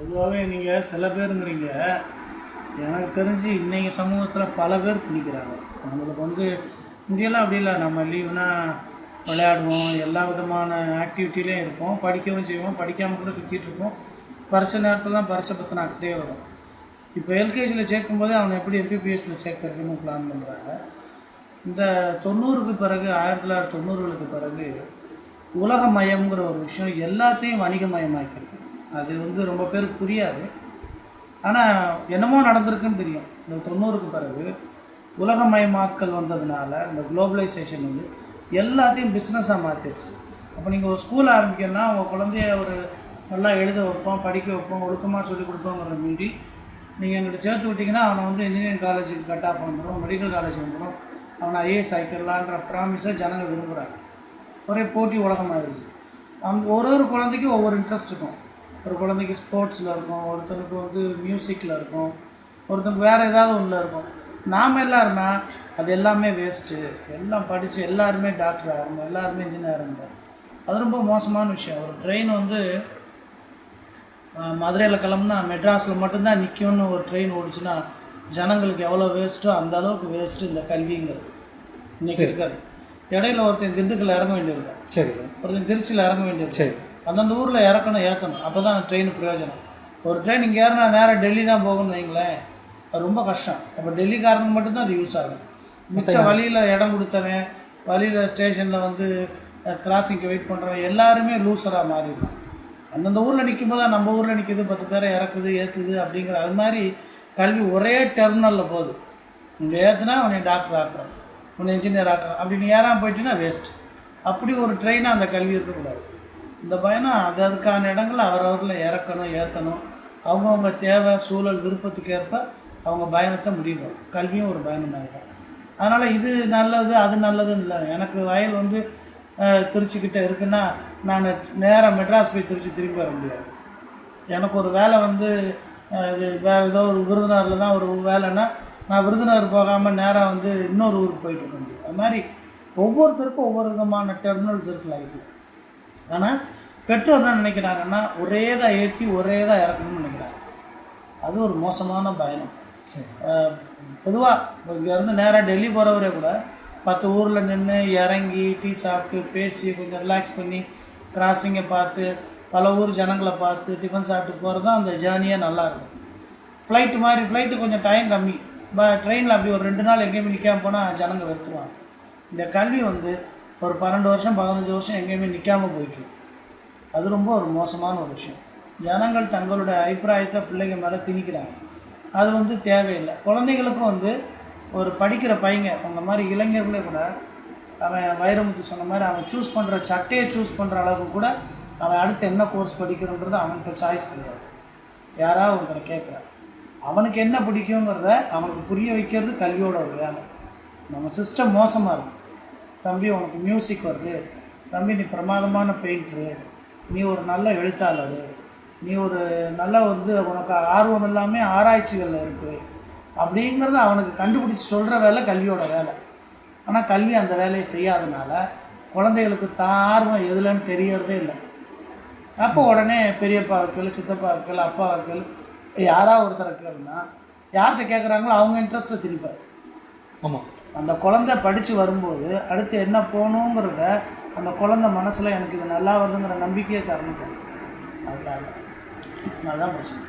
பொதுவாகவே நீங்கள் சில பேருங்கிறீங்க. எனக்கு தெரிஞ்சு இன்றைக்கி சமூகத்தில் பல பேர் திணிக்கிறாங்க. நம்மளுக்கு வந்து இங்கெல்லாம் அப்படி இல்லை. நம்ம லீவுனா விளையாடுவோம். எல்லா விதமான ஆக்டிவிட்டிலையும் இருப்போம். படிக்கவும் செய்வோம். படிக்காமல் கூட சுற்றிட்டு இருப்போம். பரிச்ச நேரத்தில் தான் பரிச்சை பற்றின அக்கறையே வரும். இப்போ எல்கேஜியில் சேர்க்கும்போது அவனை எப்படி எம்பிபிஎஸ்சில் சேர்க்கறதுன்னு பிளான் பண்ணுறாங்க இந்த தொண்ணூறுக்கு பிறகு ஆயிரத்தி தொள்ளாயிரத்தி தொண்ணூறுகளுக்கு பிறகு உலகமயம்ங்கிற ஒரு விஷயம் எல்லாத்தையும் வணிகமயமாக்கிறது அது வந்து ரொம்ப பேருக்கு புரியாது. ஆனால் என்னமோ நடந்திருக்குன்னு தெரியும். இந்த தொண்ணூறுக்கு பிறகு உலகமயமாக்கல் வந்ததுனால இந்த குளோபலைசேஷன் வந்து எல்லாத்தையும் பிஸ்னஸாக மாற்றிடுச்சு அப்போ நீங்கள் ஒரு ஸ்கூல் ஆரம்பிக்கணும்னா உங்கள் குழந்தைய ஒரு நல்லா எழுத வைப்போம் படிக்க வைப்போம் ஒழுக்கமாக சொல்லிக் கொடுப்போங்கிறத மீறி நீங்கள் எங்கள்கிட்ட சேர்த்து விட்டிங்கன்னா அவனை வந்து இன்ஜினியரிங் காலேஜுக்கு கட் பண்ணுறோம் மெடிக்கல் காலேஜ் வந்துடும் அவனை ஐஏஎஸ் ஆக்கிடலான்ற ப்ராமிஸை ஜனங்கள் விரும்புகிறாங்க ஒரே போட்டி உலகமாகிடுச்சு அவங்க ஒரு ஒரு குழந்தைக்கும் ஒவ்வொரு இன்ட்ரெஸ்ட் இருக்கும். ஒரு குழந்தைக்கு ஸ்போர்ட்ஸில் இருக்கும் ஒருத்தனுக்கு வந்து மியூசிக்கில் இருக்கும் ஒருத்தனுக்கு வேறு ஏதாவது ஒன்றில் இருக்கும். நாம் எல்லாருமே அது எல்லாமே வேஸ்ட்டு எல்லாம் படித்து எல்லாருமே டாக்டர் ஆகணும் எல்லாருமே இன்ஜினியர் ஆகணும் அது ரொம்ப மோசமான விஷயம். ஒரு ட்ரெயின் வந்து மதுரையில் கிளம்புனா மெட்ராஸில் மட்டும்தான் நிற்கும்னு ஒரு ட்ரெயின் ஓடிச்சுன்னா ஜனங்களுக்கு எவ்வளோ வேஸ்ட்டோ அந்த அளவுக்கு வேஸ்ட்டு இந்த கல்விங்கிறது. இன்னைக்கு இருக்காது இடையில ஒருத்தன் திண்டுக்கல்ல இறங்க வேண்டியிருக்கும் சரி சார். ஒருத்தன் திருச்சியில் இறங்க வேண்டியிருக்கும் சரி. அந்தந்த ஊரில் இறக்கணும் ஏற்றணும் அப்போ தான் ட்ரெயின் பிரயோஜனம். ஒரு ட்ரெயின் இங்கே ஏறினா நேராக டெல்லி தான் போகணும்னு வைங்களேன். அது ரொம்ப கஷ்டம். அப்போ டெல்லிக்காரனுக்கு மட்டும்தான் அது யூஸ் ஆகும் மிச்ச வழியில் இடம் கொடுத்தவன் வழியில் ஸ்டேஷனில் வந்து கிராசிங்க்கு வெயிட் பண்ணுறவன் எல்லாருமே லூசராக மாறிடுவான் அந்தந்த ஊரில் நிற்கும் போது நம்ம ஊரில் நிற்கிது பத்து பேரை இறக்குது ஏற்றுது அப்படிங்கிற அது மாதிரி கல்வி ஒரே டெர்மினலில் போகுது. இங்கே ஏற்றுனா உன்னை டாக்டர் ஆக்குறோம் உன்னை இன்ஜினியர் ஆக்குறோம் அப்படி நீ ஏறாமல் போயிட்டீங்கன்னா வேஸ்ட் அப்படி ஒரு ட்ரெயினாக அந்த கல்வி இருக்கக்கூடாது. இந்த பயணம் அது அதுக்கான இடங்களை அவரவரில் இறக்கணும் ஏற்றணும் அவங்கவுங்க தேவை சூழல் விருப்பத்துக்கு ஏற்ப அவங்க பயணத்தை முடியும் கல்வியும் ஒரு பயணம் தான். அதனால் இது நல்லது அது நல்லதுன்னு இல்லை. எனக்கு வயல் வந்து திருச்சிக்கிட்ட இருக்குன்னா நான் நேராக மெட்ராஸ் போய் திருச்சி திரும்பி வர முடியாது. எனக்கு ஒரு வேலை வந்து இது வேறு ஏதோ ஒரு விருதுநகரில் தான் ஒரு வேலைன்னா நான் விருதுநகர் போகாமல் நேராக வந்து இன்னொரு ஊருக்கு போயிட்டு இருக்க முடியும். அது மாதிரி ஒவ்வொருத்தருக்கும் ஒவ்வொரு விதமான டெர்மினல்ஸ் இருக்குது லைஃப்பில் ஆனால் பெற்றோர் என்ன நினைக்கிறாங்கன்னா ஒரே தான் ஏற்றி ஒரே தான் இறக்கணும்னு நினைக்கிறாங்க. அது ஒரு மோசமான பயணம். சரி. பொதுவாக இங்கேருந்து நேராக டெல்லி போகிறவரே கூட பத்து ஊரில் நின்று இறங்கி டீ சாப்பிட்டு பேசி கொஞ்சம் ரிலாக்ஸ் பண்ணி கிராசிங்கை பார்த்து பல ஊர் ஜனங்களை பார்த்து டிஃபன் சாப்பிட்டு போகிறது தான் அந்த ஜேர்னியே நல்லாயிருக்கும் ஃப்ளைட்டு மாதிரி ஃப்ளைட்டு கொஞ்சம் டைம் கம்மி. ப ட்ரெயினில் அப்படி ஒரு ரெண்டு நாள் எங்கேயுமே நிற்காம போனால் ஜனங்க வெறுத்துருவாங்க. இந்த கல்வி வந்து ஒரு பன்னெண்டு வருஷம் பதினஞ்சு வருஷம் எங்கேயுமே நிற்காமல் போயிட்டு அது ரொம்ப ஒரு மோசமான ஒரு விஷயம். ஜனங்கள் தங்களுடைய அபிப்பிராயத்தை பிள்ளைங்க மேலே திணிக்கிறாங்க. அது வந்து தேவையில்லை. குழந்தைகளுக்கும் வந்து ஒரு படிக்கிற பையங்க அந்த மாதிரி இளைஞர்களே கூட அவன் வைரமுத்து சொன்ன மாதிரி அவன் சூஸ் பண்ணுற சட்டையை சூஸ் பண்ணுற அளவுக்கு கூட அவன் அடுத்து என்ன கோர்ஸ் படிக்கணுன்றது அவன்கிட்ட சாய்ஸ் கிடையாது. யாராவது ஒருத்தரை கேட்குறான். அவனுக்கு என்ன பிடிக்குங்கிறத அவனுக்கு புரிய வைக்கிறது கல்வியோட ஒரு வேலை. நம்ம சிஸ்டம் மோசமாக இருக்கும் தம்பி உனக்கு மியூசிக் வருது. தம்பி நீ பிரமாதமான பெயிண்ட்ரு நீ ஒரு நல்ல எழுத்தாளர். நீ ஒரு நல்ல வந்து உனக்கு ஆர்வம் எல்லாமே ஆராய்ச்சிகளில் இருக்குது அப்படிங்கிறத அவனுக்கு கண்டுபிடிச்சி சொல்கிற வேலை கல்வியோட வேலை. ஆனால் கல்வி அந்த வேலையை செய்யாதனால குழந்தைகளுக்கு தான் ஆர்வம் எதுலன்னு தெரியறதே இல்லை. அப்போ உடனே பெரியப்பா வைக்கல் சித்தப்பா வைக்கல் அப்பா வைக்கல் யாராவது ஒருத்தர் கேளுன்னா யார்கிட்ட கேட்குறாங்களோ அவங்க இன்ட்ரெஸ்ட்டை திணிப்பார். ஆமாம் அந்த குழந்தை படித்து வரும்போது அடுத்து என்ன போகணுங்கிறத அந்த குழந்தை மனசில் எனக்கு இது நல்லா வருதுங்கிற நம்பிக்கையை தரணும். அதுதான். அதுதான் பிரச்சனை.